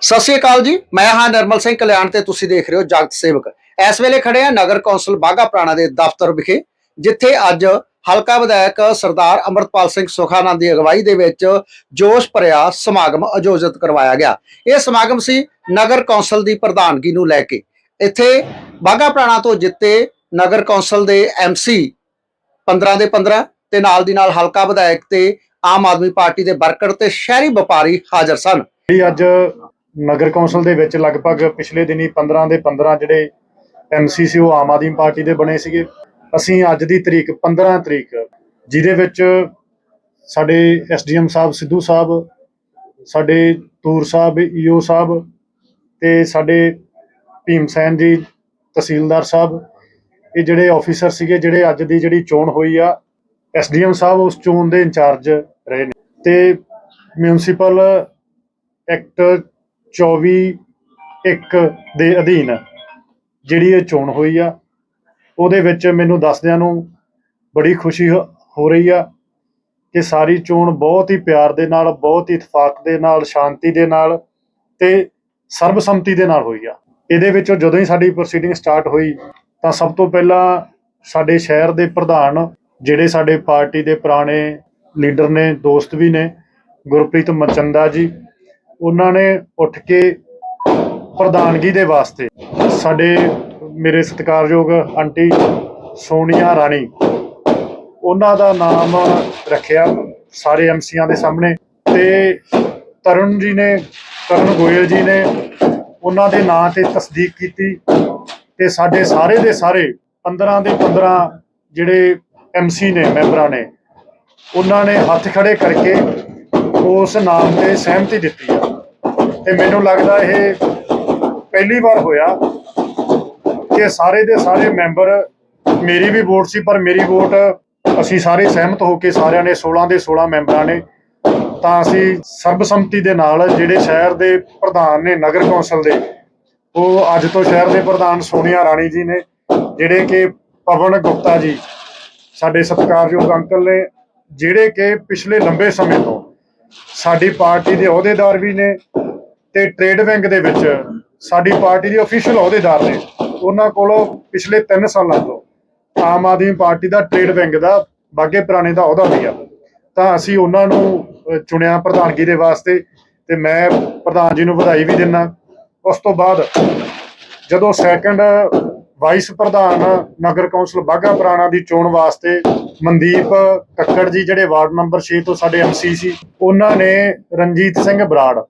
ਸਤਿ ਸ਼੍ਰੀ ਅਕਾਲ ਜੀ, ਮੈਂ ਹਾਂ ਨਰਮਲ ਸਿੰਘ ਕਲਿਆਣ ਤੇ ਤੁਸੀਂ ਦੇਖ ਰਹੇ ਹੋ ਜਗਤ ਸੇਵਕ। ਇਸ ਵੇਲੇ ਖੜੇ ਆ ਨਗਰ ਕੌਂਸਲ ਬਾਗਾ ਪੁਰਾਣਾ ਦੇ ਦਫ਼ਤਰ ਵਿਖੇ, ਜਿੱਥੇ ਅੱਜ ਹਲਕਾ ਵਿਧਾਇਕ ਸਰਦਾਰ ਅਮਰਤਪਾਲ ਸਿੰਘ ਸੁਖਾਨੰਦ ਦੀ ਅਗਵਾਈ ਦੇ ਵਿੱਚ ਜੋਸ਼ ਭਰਿਆ ਸਮਾਗਮ ਆਯੋਜਿਤ ਕਰਵਾਇਆ ਗਿਆ। ਇਹ ਸਮਾਗਮ ਸੀ ਨਗਰ ਕੌਂਸਲ ਦੀ ਪ੍ਰਧਾਨਗੀ ਨੂੰ ਲੈ ਕੇ। ਇੱਥੇ ਬਾਗਾ ਪੁਰਾਣਾ ਤੋਂ ਜਿੱਤੇ ਨਗਰ ਕੌਂਸਲ ਦੇ ਐਮਸੀ 15 ਦੇ 15 ਤੇ ਨਾਲ ਦੀ ਨਾਲ ਹਲਕਾ ਵਿਧਾਇਕ ਤੇ ਆਮ ਆਦਮੀ ਪਾਰਟੀ ਦੇ ਵਰਕਰ ਤੇ ਸ਼ਹਿਰੀ ਵਪਾਰੀ ਹਾਜ਼ਰ ਸਨ। ਅੱਜ ਨਗਰ ਕੌਂਸਲ ਦੇ ਵਿੱਚ ਲਗਭਗ ਪਿਛਲੇ ਦਿਨੀ 15 ਦੇ 15 ਜਿਹੜੇ ਐਮਸੀ ਸੀ ਉਹ ਆਮ ਆਦਮੀ ਪਾਰਟੀ ਦੇ ਬਣੇ ਸੀਗੇ। ਅਸੀਂ ਅੱਜ ਦੀ ਤਰੀਕ 15 ਤਰੀਕ, ਜਿਹਦੇ ਵਿੱਚ ਸਾਡੇ ਐਸਡੀਐਮ ਸਾਹਿਬ ਸਿੱਧੂ ਸਾਹਿਬ, ਸਾਡੇ ਤੂਰ ਸਾਹਿਬ ਈਓ ਸਾਹਿਬ ਤੇ ਸਾਡੇ ਭੀਮ ਸੈਨ ਜੀ ਤਹਿਸੀਲਦਾਰ ਸਾਹਿਬ, ਇਹ ਜਿਹੜੇ ਆਫੀਸਰ ਸੀਗੇ, ਜਿਹੜੇ ਅੱਜ ਦੀ ਜਿਹੜੀ ਚੋਣ ਹੋਈ ਆ, ਐਸਡੀਐਮ ਸਾਹਿਬ ਉਸ ਚੋਣ ਦੇ ਇੰਚਾਰਜ ਰਹੇ ਨੇ। ਤੇ ਮਿਊਨਿਸਪਲ ਐਕਟ 24 ਇੱਕ ਦੇ ਅਧੀਨ ਜਿਹੜੀ ਇਹ ਚੋਣ ਹੋਈ ਆ ਉਹਦੇ ਵਿੱਚ ਮੈਨੂੰ ਦੱਸਦਿਆਂ ਨੂੰ ਬੜੀ ਖੁਸ਼ੀ ਹੋ ਰਹੀ ਆ ਕਿ ਸਾਰੀ ਚੋਣ ਬਹੁਤ ਹੀ ਪਿਆਰ ਦੇ ਨਾਲ, ਬਹੁਤ ਹੀ ਇਤਫਾਕ ਦੇ ਨਾਲ, ਸ਼ਾਂਤੀ ਦੇ ਨਾਲ ਤੇ ਸਰਬਸੰਮਤੀ ਦੇ ਨਾਲ ਹੋਈ ਆ। ਇਹਦੇ ਵਿੱਚੋਂ ਜਦੋਂ ਹੀ ਸਾਡੀ ਪ੍ਰੋਸੀਡਿੰਗ ਸਟਾਰਟ ਹੋਈ ਤਾਂ ਸਭ ਤੋਂ ਪਹਿਲਾਂ ਸਾਡੇ ਸ਼ਹਿਰ ਦੇ ਪ੍ਰਧਾਨ, ਜਿਹੜੇ ਸਾਡੇ ਪਾਰਟੀ ਦੇ ਪੁਰਾਣੇ ਲੀਡਰ ਨੇ, ਦੋਸਤ ਵੀ ਨੇ, ਗੁਰਪ੍ਰੀਤ ਮਚੰਦਾ ਜੀ, ਉਹਨਾਂ ਨੇ ਉੱਠ ਕੇ ਪ੍ਰਧਾਨਗੀ ਦੇ ਵਾਸਤੇ ਸਾਡੇ ਮੇਰੇ ਸਤਿਕਾਰਯੋਗ ਆਂਟੀ ਸੋਨੀਆ ਰਾਣੀ। ਉਹਨਾਂ ਦਾ ਨਾਮ ਰੱਖਿਆ ਸਾਰੇ ਐਮਸੀਆਂ ਦੇ ਸਾਹਮਣੇ ਤੇ ਤਰੁਣ ਜੀ ਨੇ ਕਰਨ ਗੋਇਲ ਜੀ ਨੇ ਉਹਨਾਂ ਦੇ ਨਾਂ ਤੇ ਤਸਦੀਕ ਕੀਤੀ ਤੇ ਸਾਡੇ ਸਾਰੇ ਦੇ ਸਾਰੇ 15 ਦੇ 15 ਜਿਹੜੇ ਐਮਸੀ ਨੇ, ਮੈਂਬਰਾਂ ਨੇ, ਉਹਨਾਂ ਨੇ ਹੱਥ ਖੜੇ ਕਰਕੇ ਉਸ ਨਾਮ ਤੇ ਸਹਿਮਤੀ ਦਿੱਤੀ ਆ। ਤੇ ਮੈਨੂੰ ਲੱਗਦਾ ਇਹ ਪਹਿਲੀ ਵਾਰ ਹੋਇਆ ਕਿ ਸਾਰੇ ਦੇ ਸਾਰੇ ਮੈਂਬਰ, ਮੇਰੀ ਵੀ ਵੋਟ ਸੀ, ਪਰ ਮੇਰੀ ਵੋਟ ਅਸੀਂ ਸਾਰੇ ਸਹਿਮਤ ਹੋ ਕੇ ਸਾਰਿਆਂ ਨੇ 16 ਦੇ 16 ਮੈਂਬਰਾਂ ਨੇ। ਤਾਂ ਅਸੀਂ ਸਰਬਸੰਮਤੀ ਦੇ ਨਾਲ ਜਿਹੜੇ ਸ਼ਹਿਰ ਦੇ ਪ੍ਰਧਾਨ ਨੇ, ਨਗਰ ਕੌਂਸਲ ਦੇ, ਉਹ ਅੱਜ ਤੋਂ ਸ਼ਹਿਰ ਦੇ ਪ੍ਰਧਾਨ ਸੋਨੀਆ ਰਾਣੀ ਜੀ ਨੇ, ਜਿਹੜੇ ਕਿ ਪਵਨ ਗੁਪਤਾ ਜੀ, ਸਾਡੇ ਸਤਿਕਾਰਯੋਗ ਅੰਕਲ ਨੇ, ਜਿਹੜੇ ਕਿ ਪਿਛਲੇ ਲੰਬੇ ਸਮੇਂ ਤੋਂ ਸਾਡੀ ਪਾਰਟੀ ਦੇ ਅਹੁਦੇਦਾਰ ਵੀ ਨੇ ਤੇ ਟ੍ਰੇਡ ਬੈਂਕ ਦੇ ਵਿੱਚ ਸਾਡੀ ਪਾਰਟੀ ਦੇ ਅਫੀਸ਼ੀਅਲ ਅਹੁਦੇਦਾਰ ਨੇ। ਉਹਨਾਂ ਕੋਲੋਂ ਪਿਛਲੇ 3 ਸਾਲਾਂ ਤੋਂ ਆਮ ਆਦਮੀ ਪਾਰਟੀ ਦਾ ਟ੍ਰੇਡ ਬੈਂਕ ਦਾ, ਬਾਗੇ ਪੁਰਾਣੇ ਦਾ ਅਹੁਦਾ ਲਿਆ ਤਾਂ ਅਸੀਂ ਉਹਨਾਂ ਨੂੰ ਚੁਣਿਆ ਪ੍ਰਧਾਨਗੀ ਦੇ ਵਾਸਤੇ ਤੇ ਮੈਂ ਪ੍ਰਧਾਨ ਜੀ ਨੂੰ ਵਧਾਈ ਵੀ ਦਿੰਦਾ। ਉਸ ਤੋਂ ਬਾਅਦ ਜਦੋਂ ਸੈਕੰਡ ਵਾਈਸ ਪ੍ਰਧਾਨ ਨਗਰ ਕੌਂਸਲ ਬਾਗਾ ਪੁਰਾਣਾ ਦੀ ਚੋਣ ਵਾਸਤੇ ਮਨਦੀਪ ਕੱਕੜ ਜੀ ਜਿਹੜੇ ਵਾਰਡ ਨੰਬਰ 6 ਤੋਂ ਸਾਡੇ ਐਮਸੀ ਸੀ, ਉਹਨਾਂ ਨੇ ਰਣਜੀਤ ਸਿੰਘ ਬਰਾੜ,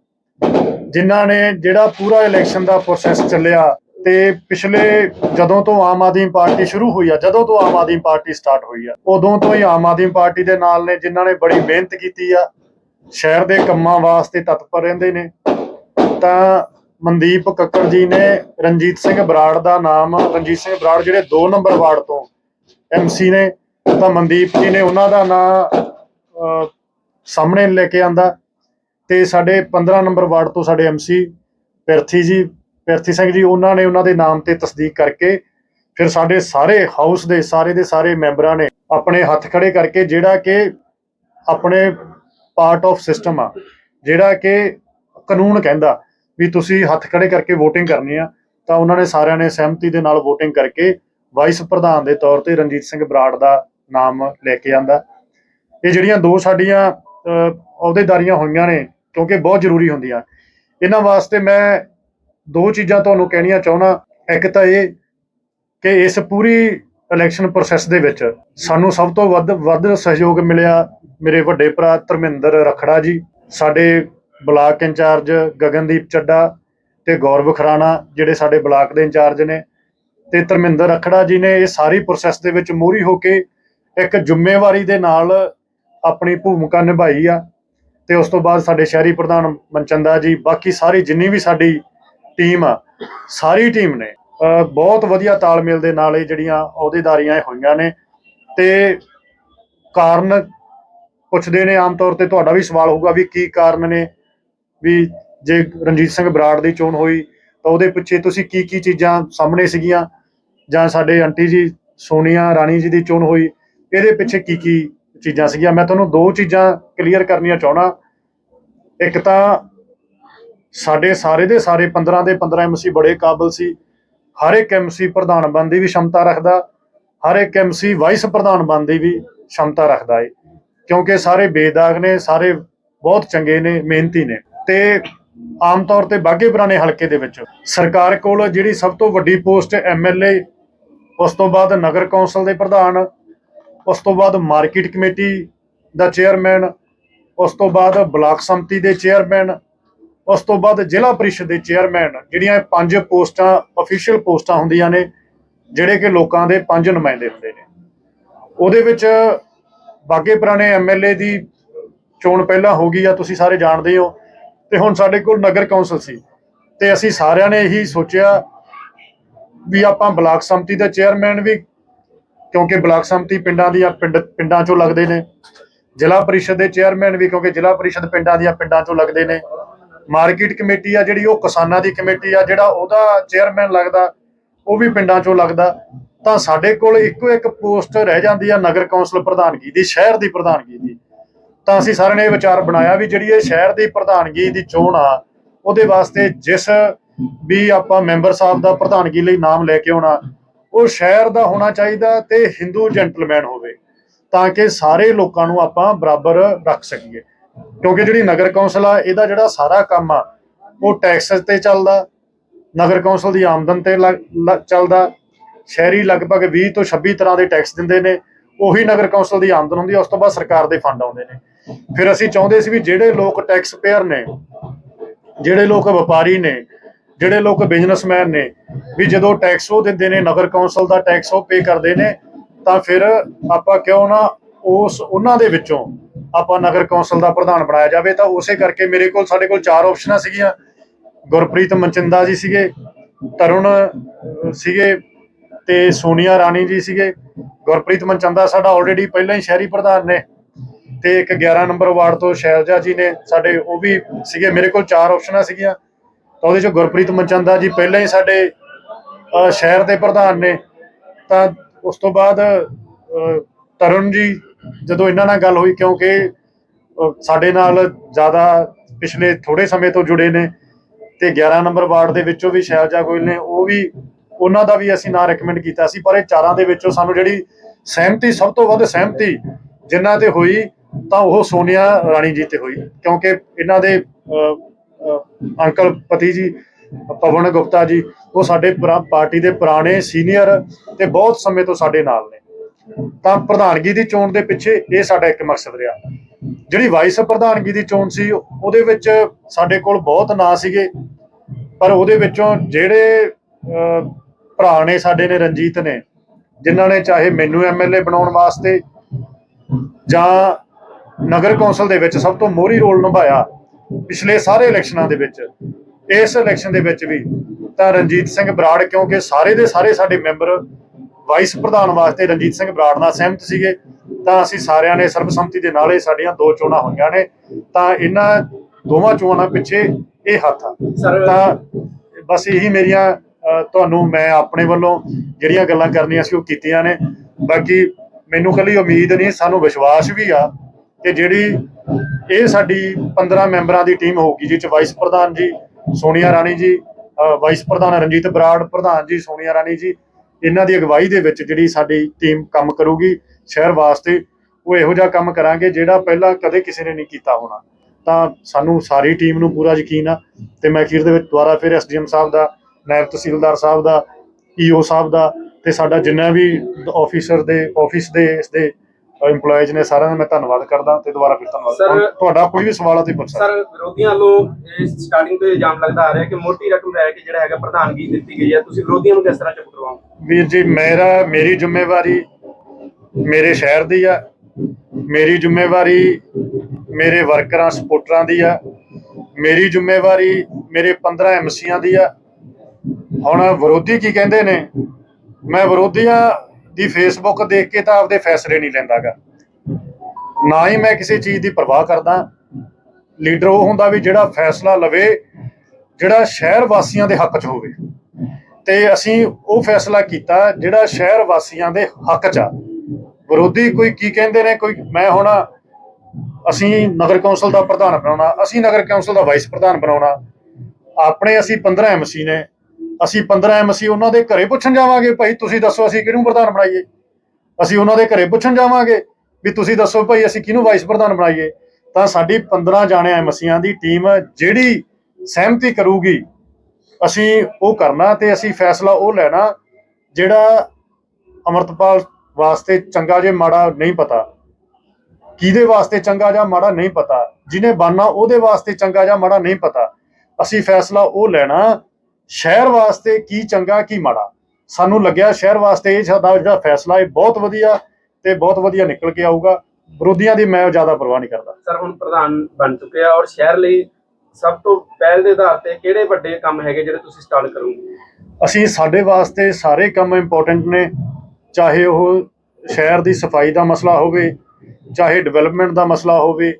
ਜਿਨ੍ਹਾਂ ਨੇ ਜਿਹੜਾ ਪੂਰਾ ਇਲੈਕਸ਼ਨ ਦਾ ਪ੍ਰੋਸੈਸ ਚੱਲਿਆ ਤੇ ਪਿਛਲੇ ਜਦੋਂ ਤੋਂ ਆਮ ਆਦਮੀ ਪਾਰਟੀ ਸ਼ੁਰੂ ਹੋਈ ਆ, ਜਦੋਂ ਤੋਂ ਆਮ ਆਦਮੀ ਪਾਰਟੀ ਸਟਾਰਟ ਹੋਈ ਆ, ਉਦੋਂ ਤੋਂ ਹੀ ਆਮ ਆਦਮੀ ਪਾਰਟੀ ਦੇ ਨਾਲ ਨੇ, ਜਿਨ੍ਹਾਂ ਨੇ ਬੜੀ ਮਿਹਨਤ ਕੀਤੀ ਆ, ਸ਼ਹਿਰ ਦੇ ਕੰਮਾਂ ਵਾਸਤੇ ਤਤਪਰ ਰਹਿੰਦੇ ਨੇ। ਤਾਂ ਮਨਦੀਪ ਕੱਕੜ ਜੀ ਨੇ ਰਣਜੀਤ ਸਿੰਘ ਬਰਾੜ ਦਾ ਨਾਮ, ਰਣਜੀਤ ਸਿੰਘ ਬਰਾੜ ਜਿਹੜੇ 2 ਨੰਬਰ ਵਾਰਡ ਤੋਂ ਐਮਸੀ ਨੇ, ਤਾਂ ਮਨਦੀਪ ਜੀ ਨੇ ਉਹਨਾਂ ਦਾ ਨਾਮ ਸਾਹਮਣੇ ਲੈ ਕੇ ਆਂਦਾ। ਤੇ ਸਾਡੇ 15 ਨੰਬਰ ਵਾਰਡ ਤੋਂ ਸਾਡੇ ਐਮਸੀ ਪਿਰਥੀ ਜੀ ਪਿਰਥੀ ਸਿੰਘ ਜੀ, ਉਹਨਾਂ ਨੇ ਉਹਨਾਂ ਦੇ ਨਾਮ ਤੇ ਤਸਦੀਕ ਕਰਕੇ ਫਿਰ ਸਾਡੇ ਸਾਰੇ ਹਾਊਸ ਦੇ, ਸਾਰੇ ਦੇ ਸਾਰੇ ਮੈਂਬਰਾਂ ਨੇ ਆਪਣੇ ਹੱਥ ਖੜੇ ਕਰਕੇ ਜਿਹੜਾ ਕਿ ਆਪਣੇ ਪਾਰਟ ਆਫ ਸਿਸਟਮ ਆ, ਜਿਹੜਾ ਕਿ ਕਾਨੂੰਨ ਕਹਿੰਦਾ ਵੀ ਤੁਸੀਂ ਹੱਥ ਖੜੇ ਕਰਕੇ VOTING ਕਰਨੀ ਆ, ਤਾਂ ਉਹਨਾਂ ਨੇ ਸਾਰਿਆਂ ਨੇ ਸਹਿਮਤੀ ਦੇ ਨਾਲ VOTING ਕਰਕੇ ਵਾਈਸ ਪ੍ਰਧਾਨ ਦੇ ਤੌਰ ਤੇ ਰਣਜੀਤ ਸਿੰਘ ਬਰਾੜ ਦਾ ਨਾਮ ਲੈ ਕੇ ਆਂਦਾ। ਇਹ ਜਿਹੜੀਆਂ ਦੋ ਸਾਡੀਆਂ ਅਹੁਦੇਦਾਰੀਆਂ ਹੋਈਆਂ ਨੇ, ਕਿਉਂਕਿ ਬਹੁਤ ਜ਼ਰੂਰੀ ਹੁੰਦੀਆਂ। ਇਹਨਾਂ ਵਾਸਤੇ ਮੈਂ ਦੋ ਚੀਜ਼ਾਂ ਤੁਹਾਨੂੰ ਕਹਿਣੀਆਂ ਚਾਹੁੰਦਾ, ਇੱਕ ਤਾਂ ਇਹ ਕਿ ਇਸ ਪੂਰੀ ਇਲੈਕਸ਼ਨ ਪ੍ਰੋਸੈਸ ਦੇ ਵਿੱਚ ਸਾਨੂੰ ਸਭ ਤੋਂ ਵੱਧ ਵੱਧ ਸਹਿਯੋਗ ਮਿਲਿਆ ਮੇਰੇ ਵੱਡੇ ਭਰਾ ਧਰਮਿੰਦਰ ਰਖੜਾ ਜੀ, ਸਾਡੇ ਬਲਾਕ ਇੰਚਾਰਜ ਗਗਨਦੀਪ ਚੱਡਾ ਤੇ ਗੌਰਵ ਖਰਾਣਾ ਜਿਹੜੇ ਸਾਡੇ ਬਲਾਕ ਦੇ ਇੰਚਾਰਜ ਨੇ ਤੇ ਧਰਮਿੰਦਰ ਰਖੜਾ ਜੀ ਨੇ ਇਹ ਸਾਰੀ ਪ੍ਰੋਸੈਸ ਦੇ ਵਿੱਚ ਮੋਹਰੀ ਹੋ ਕੇ ਇੱਕ ਜ਼ਿੰਮੇਵਾਰੀ ਦੇ ਨਾਲ ਆਪਣੀ ਭੂਮਿਕਾ ਨਿਭਾਈ ਆ ਤੇ ਉਸ ਤੋਂ ਬਾਅਦ ਸਾਡੇ ਸ਼ਹਿਰੀ ਪ੍ਰਧਾਨ ਮਨਚੰਦਾ ਜੀ, ਬਾਕੀ ਸਾਰੀ ਜਿੰਨੀ ਵੀ ਸਾਡੀ ਟੀਮ ਆ। ਸਾਰੀ ਟੀਮ ਨੇ। ਅਹ ਬਹੁਤ ਵਧੀਆ ਤਾਲਮੇਲ ਦੇ ਨਾਲ ਇਹ ਜਿਹੜੀਆਂ ਅਹੁਦੇਦਾਰੀਆਂ ਹੋਈਆਂ ਨੇ। ਤੇ ਕਾਰਨ ਪੁੱਛਦੇ ਨੇ ਆਮ ਤੌਰ ਤੇ ਤੁਹਾਡਾ ਵੀ ਸਵਾਲ ਹੋਊਗਾ ਵੀ ਕੀ ਕਾਰਨ ਨੇ ਵੀ ਜੇ ਰਣਜੀਤ ਸਿੰਘ ਬਰਾੜ ਦੀ ਚੋਣ ਹੋਈ ਤਾਂ ਉਹਦੇ ਪਿੱਛੇ ਤੁਸੀਂ ਕੀ ਕੀ ਚੀਜ਼ਾਂ ਸਾਹਮਣੇ ਸੀਗੀਆਂ? ਜਾਂ ਸਾਡੇ ਆਂਟੀ ਜੀ ਸੋਨੀਆ ਰਾਣੀ ਜੀ ਦੀ ਚੋਣ ਹੋਈ, ਇਹਦੇ ਪਿੱਛੇ ਕੀ ਕੀ ਚੀਜ਼ਾਂ ਸੀਗੀਆਂ? ਮੈਂ ਤੁਹਾਨੂੰ ਦੋ ਚੀਜ਼ਾਂ ਕਲੀਅਰ ਕਰਨੀਆਂ ਚਾਹਣਾ ਇੱਕ ਤਾਂ ਸਾਡੇ ਸਾਰੇ ਦੇ ਸਾਰੇ 15 ਦੇ 15 ਐਮਸੀ ਬੜੇ ਕਾਬਲ ਸੀ। ਹਰ ਇੱਕ ਐਮਸੀ ਪ੍ਰਧਾਨ ਬਣਨ ਦੀ ਵੀ ਸ਼ਮਤਾ ਰੱਖਦਾ, ਹਰ ਇੱਕ ਐਮਸੀ ਵਾਈਸ ਪ੍ਰਧਾਨ ਬਣਨ ਦੀ ਵੀ ਸ਼ਮਤਾ ਰੱਖਦਾ ਏ। ਕਿਉਂਕਿ ਸਾਰੇ ਬੇਦਾਗ ਨੇ, ਸਾਰੇ ਬਹੁਤ ਚੰਗੇ ਨੇ, ਮਿਹਨਤੀ ਨੇ। ਤੇ ਆਮ ਤੌਰ ਤੇ ਬਾਗੇ ਪੁਰਾਣੇ ਹਲਕੇ ਦੇ ਵਿੱਚ ਸਰਕਾਰ ਕੋਲ ਜਿਹੜੀ ਸਭ ਤੋਂ ਵੱਡੀ ਪੋਸਟ ਐਮਐਲਏ ਉਸ ਤੋਂ ਬਾਅਦ ਨਗਰ ਕੌਂਸਲ ਦੇ ਪ੍ਰਧਾਨ, ਉਸ ਤੋਂ ਬਾਅਦ ਮਾਰਕੀਟ ਕਮੇਟੀ ਦਾ ਚੇਅਰਮੈਨ, ਉਸ ਤੋਂ ਬਾਅਦ ਬਲਾਕ ਸੰਮਤੀ ਦੇ ਚੇਅਰਮੈਨ ਉਸ ਤੋਂ ਬਾਅਦ ਜ਼ਿਲ੍ਹਾ ਪ੍ਰੀਸ਼ਦ ਦੇ ਚੇਅਰਮੈਨ, ਜਿਹੜੀਆਂ ਇਹ ਪੰਜ ਪੋਸਟਾਂ ਅਫੀਸ਼ੀਅਲ ਪੋਸਟਾਂ ਹੁੰਦੀਆਂ ਨੇ, ਜਿਹੜੇ ਕਿ ਲੋਕਾਂ ਦੇ ਪੰਜ ਨੁਮਾਇੰਦੇ ਹੁੰਦੇ ਨੇ। ਉਹਦੇ ਵਿੱਚ ਬਾਗੇ ਪੁਰਾਣੇ ਐਮਐਲਏ ਦੀ ਚੋਣ ਪਹਿਲਾਂ ਹੋ ਗਈ ਆ, ਤੁਸੀਂ ਸਾਰੇ ਜਾਣਦੇ ਹੋ। ਤੇ ਹੁਣ ਸਾਡੇ ਕੋਲ ਨਗਰ ਕੌਂਸਲ ਸੀ। ਤੇ ਅਸੀਂ ਸਾਰਿਆਂ ਨੇ ਇਹੀ ਸੋਚਿਆ ਵੀ ਆਪਾਂ ਬਲਾਕ ਸੰਮਤੀ ਦਾ ਚੇਅਰਮੈਨ ਵੀ, ਕਿਉਂਕਿ ਬਲਾਕ ਸੰਮਤੀ ਪਿੰਡਾਂ ਦੀਆਂ ਪਿੰਡ, ਪਿੰਡਾਂ ਚੋਂ ਲੱਗਦੇ ਨੇ। ਜ਼ਿਲ੍ਹਾ ਪ੍ਰੀਸ਼ਦ ਦੇ ਚੇਅਰਮੈਨ ਵੀ, ਕਿਉਂਕਿ ਜ਼ਿਲ੍ਹਾ ਪ੍ਰੀਸ਼ਦ ਪਿੰਡਾਂ ਦੀਆਂ ਪਿੰਡਾਂ ਚੋਂ ਲੱਗਦੇ ਨੇ। ਮਾਰਕੀਟ ਕਮੇਟੀ ਆ ਜਿਹੜੀ ਉਹ ਕਿਸਾਨਾਂ ਦੀ ਕਮੇਟੀ ਆ, ਜਿਹੜਾ ਉਹਦਾ ਚੇਅਰਮੈਨ ਲੱਗਦਾ, ਉਹ ਵੀ ਪਿੰਡਾਂ ਚੋਂ ਲੱਗਦਾ। ਤਾਂ ਸਾਡੇ ਕੋਲ ਇੱਕੋ ਇੱਕ ਪੋਸਟ ਰਹਿ ਜਾਂਦੀ ਆ, ਨਗਰ ਕੌਂਸਲ ਪ੍ਰਧਾਨਗੀ ਦੀ, ਸ਼ਹਿਰ ਦੀ ਪ੍ਰਧਾਨਗੀ ਦੀ। ਤਾਂ ਅਸੀਂ ਸਾਰਿਆਂ ਨੇ ਇਹ ਵਿਚਾਰ ਬਣਾਇਆ ਵੀ ਜਿਹੜੀ ਇਹ ਸ਼ਹਿਰ ਦੀ ਪ੍ਰਧਾਨਗੀ ਦੀ ਚੋਣ ਆ, ਉਹਦੇ ਵਾਸਤੇ ਜਿਸ ਵੀ ਆਪਾਂ ਮੈਂਬਰ ਸਾਹਿਬ ਦਾ ਪ੍ਰਧਾਨਗੀ ਲਈ ਨਾਮ ਲੈ ਕੇ ਆਉਣਾ, ਉਹ ਸ਼ਹਿਰ ਦਾ ਹੋਣਾ ਚਾਹੀਦਾ ਤੇ ਹਿੰਦੂ ਜੈਂਟਲਮੈਨ ਹੋਵੇ, ਤਾਂ ਕਿ ਸਾਰੇ ਲੋਕਾਂ ਨੂੰ ਆਪਾਂ ਬਰਾਬਰ ਰੱਖ ਸਕੀਏ। ਕਿਉਂਕਿ ਜਿਹੜੀ ਨਗਰ ਕੌਂਸਲ ਆ, ਇਹਦਾ ਜਿਹੜਾ ਸਾਰਾ ਕੰਮ ਆ, ਉਹ ਟੈਕਸ ਤੇ ਚੱਲਦਾ, ਨਗਰ ਕੌਂਸਲ ਦੀ ਆਮਦਨ ਤੇ ਚੱਲਦਾ। ਸ਼ਹਿਰੀ ਲਗਭਗ 20 ਤੋਂ 26 ਤਰ੍ਹਾਂ ਦੇ ਟੈਕਸ ਦਿੰਦੇ ਨੇ, ਉਹੀ ਨਗਰ ਕੌਂਸਲ ਦੀ ਆਮਦਨ ਹੁੰਦੀ ਹੈ ਉਸ ਤੋਂ ਬਾਅਦ ਸਰਕਾਰ ਦੇ ਫੰਡ ਆਉਂਦੇ ਨੇ। ਫਿਰ ਅਸੀਂ ਚਾਹੁੰਦੇ ਸੀ ਵੀ ਜਿਹੜੇ ਲੋਕ ਟੈਕਸ ਪੇਅਰ ਨੇ, ਜਿਹੜੇ ਲੋਕ ਵਪਾਰੀ ਨੇ, ਜਿਹੜੇ ਲੋਕ ਬਿਜ਼ਨਸਮੈਨ ਨੇ, ਵੀ ਜਦੋਂ ਟੈਕਸ ਉਹ ਦਿੰਦੇ ਨੇ, ਨਗਰ ਕੌਂਸਲ ਦਾ ਟੈਕਸ ਉਹ ਪੇ ਕਰਦੇ ਨੇ, ਤਾਂ ਫਿਰ ਆਪਾਂ ਕਿਉਂ ਨਾ ਉਸ, ਉਹਨਾਂ ਦੇ ਵਿੱਚੋਂ ਆਪਾਂ ਨਗਰ ਕੌਂਸਲ ਦਾ ਪ੍ਰਧਾਨ ਬਣਾਇਆ ਜਾਵੇ, ਤਾਂ ਉਸੇ ਕਰਕੇ ਮੇਰੇ ਕੋਲ ਸਾਡੇ ਕੋਲ ਚਾਰ ਆਪਸ਼ਨਾਂ ਸੀਗੀਆਂ। ਗੁਰਪ੍ਰੀਤ ਮਨਚਿੰਦਾ ਜੀ ਸੀਗੇ, ਤਰੁਣ ਸੀਗੇ, ਤੇ ਸੋਨੀਆ ਰਾਣੀ ਜੀ ਸੀਗੇ। ਗੁਰਪ੍ਰੀਤ ਮਨਚੰਦਾ ਸਾਡਾ ਆਲਰੇਡੀ ਪਹਿਲਾਂ ਹੀ ਸ਼ਹਿਰੀ ਪ੍ਰਧਾਨ ਨੇ, ਤੇ ਇੱਕ 11 ਨੰਬਰ ਵਾਰਡ ਤੋਂ ਸ਼ੈਲਜਾ ਜੀ ਨੇ, ਸਾਡੇ ਉਹ ਵੀ ਸੀਗੇ, ਮੇਰੇ ਕੋਲ ਚਾਰ ਆਪਸ਼ਨਾਂ ਸੀਗੀਆਂ। ਤਾਂ ਉਹਦੇ ਚੋਂ ਗੁਰਪ੍ਰੀਤ ਮਨਚੰਦਾ ਜੀ ਪਹਿਲਾਂ ਹੀ ਸਾਡੇ ਸ਼ਹਿਰ ਦੇ ਪ੍ਰਧਾਨ ਨੇ। ਤਾਂ ਉਸ ਤੋਂ ਬਾਅਦ ਤਰੁਣ ਜੀ ਜਦੋਂ ਇਹਨਾਂ ਨਾਲ ਗੱਲ ਹੋਈ ਕਿਉਂਕਿ ਸਾਡੇ ਨਾਲ ਜ਼ਿਆਦਾ ਪਿਛਲੇ ਥੋੜੇ ਸਮੇਂ ਤੋਂ ਜੁੜੇ ਨੇ ਤੇ 11 ਨੰਬਰ ਵਾਰਡ ਦੇ ਵਿੱਚੋਂ ਵੀ ਸ਼ੈਲਜਾ ਗੋਇਲ ਨੇ ਉਹ ਵੀ ਉਹਨਾਂ ਦਾ ਵੀ ਅਸੀਂ ਨਾਂ ਰეკਮੈਂਡ ਕੀਤਾ ਸੀ ਪਰ ਇਹ ਚਾਰਾਂ ਦੇ ਵਿੱਚੋਂ ਸਾਨੂੰ ਜਿਹੜੀ ਸਹਿਮਤੀ ਸਭ ਤੋਂ ਵੱਧ ਸਹਿਮਤੀ ਜਿਨ੍ਹਾਂ ਤੇ ਹੋਈ ਤਾਂ ਉਹ ਸੋਨੀਆ ਰਾਣੀ ਜੀ ਤੇ ਹੋਈ ਕਿਉਂਕਿ ਇਹਨਾਂ ਦੇ ਅਹ, ਅੰਕਲ ਪਤੀ ਜੀ ਪਵਨ ਗੁਪਤਾ ਜੀ ਉਹ ਸਾਡੇ ਪਾਰਟੀ ਦੇ ਪੁਰਾਣੇ ਸੀਨੀਅਰ ਤੇ ਬਹੁਤ ਸਮੇਂ ਤੋਂ ਸਾਡੇ ਨਾਲ ਨੇ। ਤਾਂ ਪ੍ਰਧਾਨਗੀ ਦੀ ਚੋਣ ਦੇ ਪਿੱਛੇ ਇਹ ਸਾਡਾ ਇੱਕ ਮਕਸਦ ਰਿਹਾ। ਜਿਹੜੀ ਵਾਈਸ ਪ੍ਰਧਾਨਗੀ ਦੀ ਚੋਣ ਸੀ, ਉਹਦੇ ਵਿੱਚ ਸਾਡੇ ਕੋਲ ਬਹੁਤ ਨਾਂ ਸੀਗੇ, ਪਰ ਉਹਦੇ ਵਿੱਚੋਂ ਜਿਹੜੇ ਭਰਾ ਨੇ ਸਾਡੇ ਨੇ, ਰਣਜੀਤ ਨੇ, ਜਿਨ੍ਹਾਂ ਨੇ ਚਾਹੇ ਮੈਨੂੰ ਐਮਐਲਏ ਬਣਾਉਣ ਵਾਸਤੇ ਜਾਂ ਨਗਰ ਕੌਂਸਲ ਦੇ ਵਿੱਚ ਸਭ ਤੋਂ ਮੋਹਰੀ ਰੋਲ ਨਿਭਾਇਆ ਪਿਛਲੇ ਸਾਰੇ ਇਲੈਕਸ਼ਨਾਂ ਦੇ ਵਿੱਚ, ਇਸ ਇਲੈਕਸ਼ਨ ਦੇ ਵਿੱਚ ਵੀ ਤਾਂ ਰਣਜੀਤ ਸਿੰਘ ਬਰਾੜ, ਕਿਉਂਕਿ ਸਾਰੇ ਦੇ ਸਾਰੇ ਸਾਡੇ ਮੈਂਬਰ ਵਾਈਸ ਪ੍ਰਧਾਨ ਵਾਸਤੇ ਰਣਜੀਤ ਸਿੰਘ ਬਰਾੜ ਨਾਲ ਸਹਿਮਤ ਸੀਗੇ ਤਾਂ ਅਸੀਂ ਸਾਰਿਆਂ ਨੇ ਸਰਬਸੰਮਤੀ ਦੇ ਨਾਲ ਇਹ ਸਾਡੀਆਂ ਦੋ ਚੋਣਾਂ ਹੋਈਆਂ ਨੇ ਤਾਂ ਇਹਨਾਂ ਦੋਵਾਂ ਚੋਣਾਂ ਪਿੱਛੇ ਇਹ ਹੱਥ ਆ। ਤਾਂ ਬਸ ਇਹੀ ਮੇਰੀਆਂ ਤੁਹਾਨੂੰ ਮੈਂ ਆਪਣੇ ਵੱਲੋਂ ਜਿਹੜੀਆਂ ਗੱਲਾਂ ਕਰਨੀਆਂ ਸੀ ਉਹ ਕੀਤੀਆਂ ਨੇ। ਬਾਕੀ ਮੈਨੂੰ ਕੱਲੀ ਉਮੀਦ ਨਹੀਂ ਸਾਨੂੰ ਵਿਸ਼ਵਾਸ ਵੀ ਆ ਕਿ ਜਿਹੜੀ ਇਹ ਸਾਡੀ 15 ਮੈਂਬਰਾਂ ਦੀ ਟੀਮ ਹੋਊਗੀ ਜਿਸ ਚ ਵਾਈਸ ਪ੍ਰਧਾਨ ਜੀ ਸੋਨੀਆ ਰਾਣੀ ਜੀ ਵਾਈਸ ਪ੍ਰਧਾਨ ਰਣਜੀਤ ਬਰਾੜ ਪ੍ਰਧਾਨ ਜੀ ਸੋਨੀਆ ਰਾਣੀ ਜੀ ਇਹਨਾਂ ਦੀ ਅਗਵਾਈ ਦੇ ਵਿੱਚ ਜਿਹੜੀ ਸਾਡੀ ਟੀਮ ਕੰਮ ਕਰੂਗੀ ਸ਼ਹਿਰ ਵਾਸਤੇ, ਉਹ ਇਹੋ ਜਿਹਾ ਕੰਮ ਕਰਾਂਗੇ ਜਿਹੜਾ ਪਹਿਲਾਂ ਕਦੇ ਕਿਸੇ ਨੇ ਨਹੀਂ ਕੀਤਾ ਹੋਣਾ। ਤਾਂ ਸਾਨੂੰ ਸਾਰੀ ਟੀਮ ਨੂੰ ਪੂਰਾ ਯਕੀਨ ਆ ਤੇ ਮੈਂ ਅਖੀਰ ਦੇ ਵਿੱਚ ਦੁਬਾਰਾ ਫਿਰ ਐਸਡੀਐਮ ਸਾਹਿਬ ਦਾ, ਨਾਇਬ ਤਹਿਸੀਲਦਾਰ ਸਾਹਿਬ ਦਾ ਈਓ ਸਾਹਿਬ ਦਾ ਤੇ ਸਾਡਾ ਜਿੰਨਾ ਵੀ ਆਫੀਸਰ ਦੇ ਆਫਿਸ ਦੇ, ਇਸ ਦੇ EMPLOYEES ਨੇ ਸਾਰਿਆਂ ਦਾ ਮੈਂ ਧੰਨਵਾਦ ਕਰਦਾ ਤੇ ਦੁਬਾਰਾ ਫਿਰ ਧੰਨਵਾਦ Sir- ਤੁਹਾਡਾ ਕੋਈ ਵੀ ਸਵਾਲ ਆ ਤੇ ਪੁੱਛ ਸਕਦੇ ਸਰ ਵਿਰੋਧੀਆਂ ਵੱਲੋਂ ਸਟਾਰਟਿੰਗ ਤੋਂ ਇਲਜ਼ਾਮ ਲੱਗਦਾ ਆ ਰਿਹਾ ਕਿ ਮੋਟੀ ਰਕਮ ਲੈ ਕੇ ਜਿਹੜਾ ਹੈਗਾ ਪ੍ਰਧਾਨਗੀ ਦਿੱਤੀ ਗਈ ਹੈ। ਤੁਸੀਂ ਵਿਰੋਧੀਆਂ ਨੂੰ ਕਿਸ ਤਰ੍ਹਾਂ ਚੁੱਪ ਕਰਵਾਓਗੇ? ਵੀਰ ਜੀ ਮੇਰਾ ਮੇਰੀ ਜ਼ਿੰਮੇਵਾਰੀ ਮੇਰੇ ਸ਼ਹਿਰ ਦੀ ਆ। ਮੇਰੀ ਜ਼ਿੰਮੇਵਾਰੀ ਮੇਰੇ ਵਰਕਰਾਂ ਸਪੋਰਟਰਾਂ ਦੀ ਆ। ਮੇਰੀ ਜ਼ਿੰਮੇਵਾਰੀ ਮੇਰੇ 15 ਐਮਸੀਆਂ ਦੀ ਆ। ਹੁਣ ਵਿਰੋਧੀ ਕੀ ਕਹਿੰਦੇ ਨੇ? ਮੈਂ ਵਿਰੋਧੀਆਂ ਦੀ ਫੇਸਬੁੱਕ ਦੇਖ ਕੇ ਤਾਂ ਆਪਦੇ ਫੈਸਲੇ ਨਹੀਂ ਲੈਂਦਾਗਾ। ਨਾ ਹੀ ਮੈਂ ਕਿਸੇ ਚੀਜ਼ ਦੀ ਪਰਵਾਹ ਕਰਦਾ। ਲੀਡਰ ਉਹ ਹੁੰਦਾ ਵੀ ਜਿਹੜਾ ਫੈਸਲਾ ਲਵੇ, ਜਿਹੜਾ ਸ਼ਹਿਰ ਵਾਸੀਆਂ ਦੇ ਹੱਕ 'ਚ ਹੋਵੇ। ਤੇ ਅਸੀਂ ਉਹ ਫੈਸਲਾ ਕੀਤਾ ਜਿਹੜਾ ਸ਼ਹਿਰ ਵਾਸੀਆਂ ਦੇ ਹੱਕ 'ਚ ਆ। ਵਿਰੋਧੀ ਕੋਈ ਕੀ ਕਹਿੰਦੇ ਨੇ, ਕੋਈ ਮੈਂ ਹੁਣ ਅਸੀਂ ਨਗਰ ਕੌਂਸਲ ਦਾ ਪ੍ਰਧਾਨ ਬਣਾਉਣਾ, ਅਸੀਂ ਨਗਰ ਕੌਂਸਲ ਦਾ ਵਾਈਸ ਪ੍ਰਧਾਨ ਬਣਾਉਣਾ। ਆਪਣੇ ਅਸੀਂ 15 ਐਮਸੀ ਨੇ ਅਸੀਂ 15 ਐਮਸੀ ਉਹਨਾਂ ਦੇ ਘਰੇ ਪੁੱਛਣ ਜਾਵਾਂਗੇ, ਭਾਈ ਤੁਸੀਂ ਦੱਸੋ ਅਸੀਂ ਕਿਹਨੂੰ ਪ੍ਰਧਾਨ ਬਣਾਈਏ? ਅਸੀਂ ਉਹਨਾਂ ਦੇ ਘਰੇ ਪੁੱਛਣ ਜਾਵਾਂਗੇ ਵੀ ਤੁਸੀਂ ਦੱਸੋ ਭਾਈ ਅਸੀਂ ਕਿਹਨੂੰ ਵਾਈਸ ਪ੍ਰਧਾਨ ਬਣਾਈਏ? ਤਾਂ ਸਾਡੀ 15 ਜਾਣੇ ਐਮਸੀਆਂ ਦੀ ਟੀਮ ਜਿਹੜੀ ਸਹਿਮਤੀ ਕਰੂਗੀ, ਅਸੀਂ ਉਹ ਕਰਨਾ ਤੇ ਅਸੀਂ ਫੈਸਲਾ ਉਹ ਲੈਣਾ ਜਿਹੜਾ ਅਮਰਤਪਾਲ ਵਾਸਤੇ ਚੰਗਾ ਜੇ ਮਾੜਾ ਨਹੀਂ ਪਤਾ। ਕਿਹਦੇ ਵਾਸਤੇ ਚੰਗਾ ਜਾਂ ਮਾੜਾ ਨਹੀਂ ਪਤਾ? ਜਿਹਨੇ ਬਾਨਾ ਉਹਦੇ ਵਾਸਤੇ ਚੰਗਾ ਜਾਂ ਮਾੜਾ ਨਹੀਂ ਪਤਾ। ਅਸੀਂ ਫੈਸਲਾ ਉਹ ਲੈਣਾ ਸ਼ਹਿਰ ਵਾਸਤੇ ਕੀ ਚੰਗਾ ਕੀ ਮਾੜਾ। ਸਾਨੂੰ ਲੱਗਿਆ ਸ਼ਹਿਰ ਵਾਸਤੇ ਇਹ ਸਾਡਾ ਜਿਹੜਾ ਫੈਸਲਾ ਹੈ ਬਹੁਤ ਵਧੀਆ ਤੇ ਬਹੁਤ ਵਧੀਆ ਨਿਕਲ ਕੇ ਆਊਗਾ। ਵਿਰੋਧੀਆਂ ਦੀ ਮੈਂ ਜ਼ਿਆਦਾ ਪਰਵਾਹ ਨਹੀਂ ਕਰਦਾ। ਸਰ ਹੁਣ ਪ੍ਰਧਾਨ ਬਣ ਚੁੱਕੇ ਆ ਔਰ ਸ਼ਹਿਰ ਲਈ ਸਭ ਤੋਂ ਪਹਿਲ ਦੇ ਆਧਾਰ ਤੇ ਕਿਹੜੇ ਵੱਡੇ ਕੰਮ ਹੈਗੇ ਜਿਹੜੇ ਤੁਸੀਂ ਸਟਾਰਟ ਕਰੋਗੇ? ਅਸੀਂ ਸਾਡੇ ਵਾਸਤੇ ਸਾਰੇ ਕੰਮ ਇੰਪੋਰਟੈਂਟ ਨੇ। ਚਾਹੇ ਉਹ ਸ਼ਹਿਰ ਦੀ ਸਫ਼ਾਈ ਦਾ ਮਸਲਾ ਹੋਵੇ ਚਾਹੇ ਡਿਵੈਲਪਮੈਂਟ ਦਾ ਮਸਲਾ ਹੋਵੇ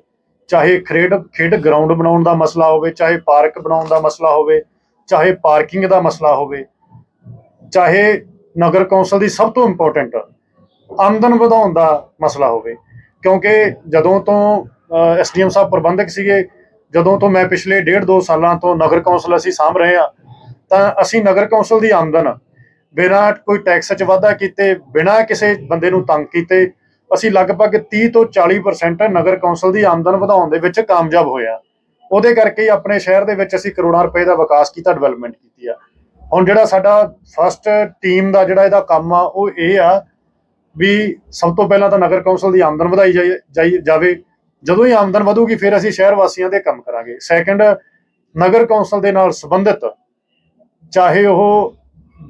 ਚਾਹੇ ਖੇਡ ਖੇਡ ਗਰਾਊਂਡ ਬਣਾਉਣ ਦਾ ਮਸਲਾ ਹੋਵੇ ਚਾਹੇ ਪਾਰਕ ਬਣਾਉਣ ਦਾ ਮਸਲਾ ਹੋਵੇ ਚਾਹੇ ਪਾਰਕਿੰਗ ਦਾ ਮਸਲਾ ਹੋਵੇ, ਚਾਹੇ ਨਗਰ ਕੌਂਸਲ ਦੀ ਸਭ ਤੋਂ ਇੰਪੋਰਟੈਂਟ ਆਮਦਨ ਵਧਾਉਣ ਦਾ ਮਸਲਾ ਹੋਵੇ। ਕਿਉਂਕਿ ਜਦੋਂ ਤੋਂ ਐਸਡੀਐਮ ਸਾਹਿਬ ਪ੍ਰਬੰਧਕ ਸੀਗੇ, ਜਦੋਂ ਤੋਂ ਮੈਂ ਪਿਛਲੇ ਡੇਢ ਦੋ ਸਾਲਾਂ ਤੋਂ ਨਗਰ ਕੌਂਸਲ ਅਸੀਂ ਸਾਂਭ ਰਹੇ ਹਾਂ, ਤਾਂ ਅਸੀਂ ਨਗਰ ਕੌਂਸਲ ਦੀ ਆਮਦਨ ਬਿਨਾਂ ਕੋਈ ਟੈਕਸ 'ਚ ਵਾਧਾ ਕੀਤੇ, ਬਿਨਾਂ ਕਿਸੇ ਬੰਦੇ ਨੂੰ ਤੰਗ ਕੀਤੇ, ਅਸੀਂ ਲਗਭਗ 30 ਤੋਂ 40% ਨਗਰ ਕੌਂਸਲ ਦੀ ਆਮਦਨ ਵਧਾਉਣ ਦੇ ਵਿੱਚ ਕਾਮਯਾਬ ਹੋਇਆ। ਉਹਦੇ ਕਰਕੇ ਹੀ ਆਪਣੇ ਸ਼ਹਿਰ ਦੇ ਵਿੱਚ ਅਸੀਂ ਕਰੋੜਾਂ ਰੁਪਏ ਦਾ ਵਿਕਾਸ ਕੀਤਾ ਡਿਵੈਲਪਮੈਂਟ ਕੀਤੀ ਆ। ਹੁਣ ਜਿਹੜਾ ਸਾਡਾ ਫਸਟ ਟੀਮ ਦਾ ਜਿਹੜਾ ਇਹਦਾ ਕੰਮ ਆ, ਉਹ ਇਹ ਆ ਵੀ ਸਭ ਤੋਂ ਪਹਿਲਾਂ ਤਾਂ ਨਗਰ ਕੌਂਸਲ ਦੀ ਆਮਦਨ ਵਧਾਈ ਜਾਵੇ। ਜਦੋਂ ਹੀ ਆਮਦਨ ਵਧੂਗੀ, ਫਿਰ ਅਸੀਂ ਸ਼ਹਿਰ ਵਾਸੀਆਂ ਦੇ ਕੰਮ ਕਰਾਂਗੇ। ਸੈਕੰਡ ਨਗਰ ਕੌਂਸਲ ਦੇ ਨਾਲ ਸੰਬੰਧਿਤ, ਚਾਹੇ ਉਹ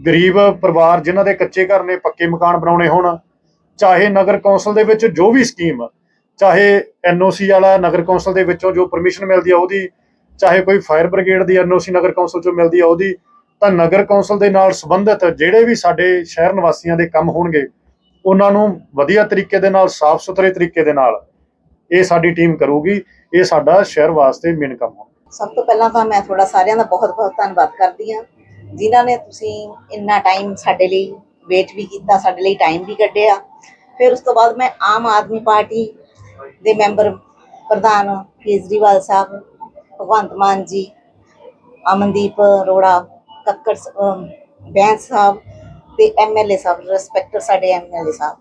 ਗਰੀਬ ਪਰਿਵਾਰ ਜਿਨ੍ਹਾਂ ਦੇ ਕੱਚੇ ਘਰ ਨੇ, ਪੱਕੇ ਮਕਾਨ ਬਣਾਉਣੇ ਹੋਣ, ਚਾਹੇ ਨਗਰ ਕੌਂਸਲ ਦੇ ਵਿੱਚ ਜੋ ਵੀ ਸਕੀਮ ਚਾਹੇ ਐਨਓਸੀ ਵਾਲਾ ਨਗਰ ਕੌਂਸਲ ਦੇ ਵਿੱਚੋਂ ਜੋ ਪਰਮਿਸ਼ਨ ਮਿਲਦੀ ਆ ਉਹਦੀ, ਚਾਹੇ ਕੋਈ ਫਾਇਰ ਬ੍ਰਿਗੇਡ ਦੀ ਐਨਓਸੀ ਨਗਰ ਕੌਂਸਲ ਚੋਂ ਮਿਲਦੀ ਆ ਉਹਦੀ, ਤਾਂ ਨਗਰ ਕੌਂਸਲ ਦੇ ਨਾਲ ਸੰਬੰਧਿਤ ਜਿਹੜੇ ਵੀ ਸਾਡੇ ਸ਼ਹਿਰ ਨਿਵਾਸੀਆਂ ਦੇ ਕੰਮ ਹੋਣਗੇ, ਉਹਨਾਂ ਨੂੰ ਵਧੀਆ ਤਰੀਕੇ ਦੇ ਨਾਲ, ਸਾਫ਼ ਸੁਥਰੇ ਤਰੀਕੇ ਦੇ ਨਾਲ ਇਹ ਸਾਡੀ ਟੀਮ ਕਰੂਗੀ, ਇਹ ਸਾਡਾ ਸ਼ਹਿਰ ਵਾਸਤੇ ਮੇਨ ਕੰਮ ਹੈ ਸਭ ਤੋਂ ਪਹਿਲਾਂ ਤਾਂ ਮੈਂ ਤੁਹਾਡਾ ਸਾਰਿਆਂ ਦਾ ਬਹੁਤ-ਬਹੁਤ ਧੰਨਵਾਦ ਕਰਦੀ ਹਾਂ, ਜਿਨ੍ਹਾਂ ਨੇ ਤੁਸੀਂ ਇੰਨਾ ਟਾਈਮ ਸਾਡੇ ਲਈ ਵੇਟ ਵੀ ਕੀਤਾ, ਸਾਡੇ ਲਈ ਟਾਈਮ ਵੀ ਕੱਢਿਆ। ਫਿਰ ਉਸ ਤੋਂ ਬਾਅਦ ਮੈਂ ਆਮ ਆਦਮੀ ਪਾਰਟੀ ਦੇ ਮੈਂਬਰ ਪ੍ਰਧਾਨ ਕੇਜਰੀਵਾਲ ਸਾਹਿਬ ਭਗਵੰਤ ਮਾਨ ਜੀ ਅਮਨਦੀਪ ਅਰੋੜਾ ਕੱਕੜ ਬੈਂਸ ਸਾਹਿਬ ਤੇ ਐਮਐਲਏ ਸਾਹਿਬ ਰਿਸਪੈਕਟਰ ਸਾਡੇ ਐਮਐਲਏ ਸਾਹਿਬ।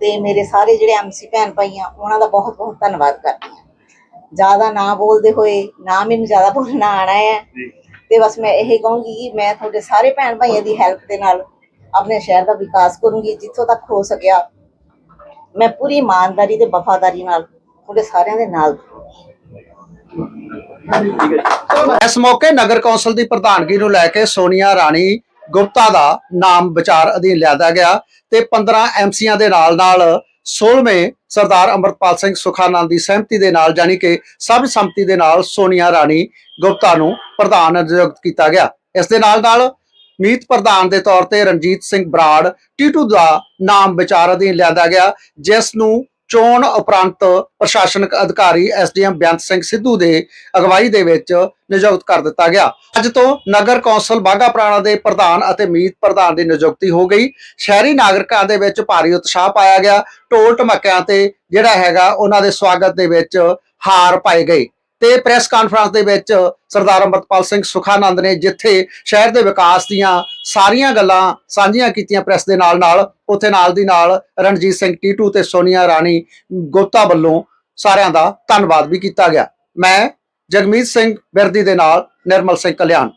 ਤੇ ਮੇਰੇ ਸਾਰੇ ਜਿਹੜੇ ਐਮਸੀ ਭੈਣ ਭਾਈ ਆ ਉਹਨਾਂ ਦਾ ਬਹੁਤ-ਬਹੁਤ ਧੰਨਵਾਦ ਕਰਦੀ ਹਾਂ। ਜ਼ਿਆਦਾ ਨਾ ਬੋਲਦੇ ਹੋਏ ਨਾ ਮੈਨੂੰ ਜ਼ਿਆਦਾ ਬੋਲਣਾ ਆਣਾ ਹੈ। ਤੇ ਬਸ ਮੈਂ ਇਹ ਕਹੂੰਗੀ ਕਿ ਮੈਂ ਤੁਹਾਡੇ ਸਾਰੇ ਭੈਣ ਭਾਈਆਂ ਦੀ ਹੈਲਪ ਦੇ ਨਾਲ ਆਪਣੇ ਸ਼ਹਿਰ ਦਾ ਵਿਕਾਸ ਕਰੂੰਗੀ ਜਿੱਥੋਂ ਤੱਕ ਹੋ ਸਕਿਆ। ਮੈਂ ਪੂਰੀ ਇਮਾਨਦਾਰੀ ਤੇ ਵਫਾਦਾਰੀ ਨਾਲ ਤੁਹਾਡੇ ਸਾਰਿਆਂ ਦੇ ਨਾਲ। ਇਸ ਮੌਕੇ ਨਗਰ ਕੌਂਸਲ ਦੀ ਪ੍ਰਧਾਨਗੀ ਨੂੰ ਲੈ ਕੇ ਸੋਨੀਆ ਰਾਣੀ ਗੁਪਤਾ ਦਾ ਨਾਮ ਵਿਚਾਰ ਅਧੀਨ ਲਿਆਦਾ ਗਿਆ ਤੇ 15 ਐਮਸੀਆਂ ਦੇ ਨਾਲ ਨਾਲ 16ਵੇਂ ਸਰਦਾਰ ਅੰਮ੍ਰਿਤਪਾਲ ਸਿੰਘ ਸੁਖਾਨੰਦ ਦੀ ਸਹਿਮਤੀ ਦੇ ਨਾਲ ਜਾਨੀ ਕਿ ਸਭ ਸੰਮਤੀ ਦੇ ਨਾਲ ਸੋਨੀਆ ਰਾਣੀ ਗੁਪਤਾ ਨੂੰ ਪ੍ਰਧਾਨ ਨਿਯੁਕਤ ਕੀਤਾ ਗਿਆ। ਇਸ ਦੇ ਨਾਲ ਨਾਲ ਮੀਤ ਪ੍ਰਧਾਨ ਦੇ ਤੌਰ ਤੇ ਰਣਜੀਤ ਸਿੰਘ ਬਰਾੜ, ਟੀਟੂ ਦਾ ਨਾਮ ਵਿਚਾਰ ਅਧੀਨ ਲਿਆਦਾ ਗਿਆ, ਜਿਸ ਨੂੰ ਚੋਣ ਉਪਰੰਤ ਪ੍ਰਸ਼ਾਸਨਿਕ ਅਧਿਕਾਰੀ ਐਸਡੀਐਮ ਬੇਅੰਤ ਸਿੰਘ ਸਿੱਧੂ ਦੇ ਅਗਵਾਈ ਦੇ ਵਿੱਚ ਨਿਯੁਕਤ ਕਰ ਦਿੱਤਾ ਗਿਆ। ਅੱਜ ਤੋਂ ਨਗਰ ਕੌਂਸਲ ਬਾਗਾ ਪ੍ਰਾਣਾ ਦੇ ਪ੍ਰਧਾਨ ਅਤੇ ਮੀਤ ਪ੍ਰਧਾਨ ਦੀ ਨਿਯੁਕਤੀ ਹੋ ਗਈ। ਸ਼ਹਿਰੀ ਨਾਗਰਿਕਾਂ ਦੇ ਵਿੱਚ ਭਾਰੀ ਉਤਸ਼ਾਹ ਪਾਇਆ ਗਿਆ। ਢੋਲ ਢਮਕਿਆਂ ਤੇ ਜਿਹੜਾ ਹੈਗਾ, ਉਹਨਾਂ ਦੇ ਸਵਾਗਤ ਦੇ ਵਿੱਚ ਹਾਰ ਪਾਏ ਗਏ। ਤੇ ਪ੍ਰੈਸ ਕਾਨਫਰੰਸ ਦੇ ਵਿੱਚ ਸਰਦਾਰ ਅੰਮ੍ਰਿਤਪਾਲ ਸਿੰਘ ਸੁਖਾਨੰਦ ਨੇ ਜਿੱਥੇ ਸ਼ਹਿਰ ਦੇ ਵਿਕਾਸ ਦੀਆਂ ਸਾਰੀਆਂ ਗੱਲਾਂ ਸਾਂਝੀਆਂ ਕੀਤੀਆਂ ਪ੍ਰੈਸ ਦੇ ਨਾਲ ਨਾਲ, ਉੱਥੇ ਨਾਲ ਦੀ ਨਾਲ ਰਣਜੀਤ ਸਿੰਘ ਟੀਟੂ ਤੇ ਸੋਨੀਆ ਰਾਣੀ ਗੁਪਤਾ ਵੱਲੋਂ ਸਾਰਿਆਂ ਦਾ ਧੰਨਵਾਦ ਵੀ ਕੀਤਾ ਗਿਆ। ਮੈਂ ਜਗਮੀਤ ਸਿੰਘ ਬਿਰਦੀ ਦੇ ਨਾਲ ਨਿਰਮਲ ਸਿੰਘ ਕਲਿਆਣ।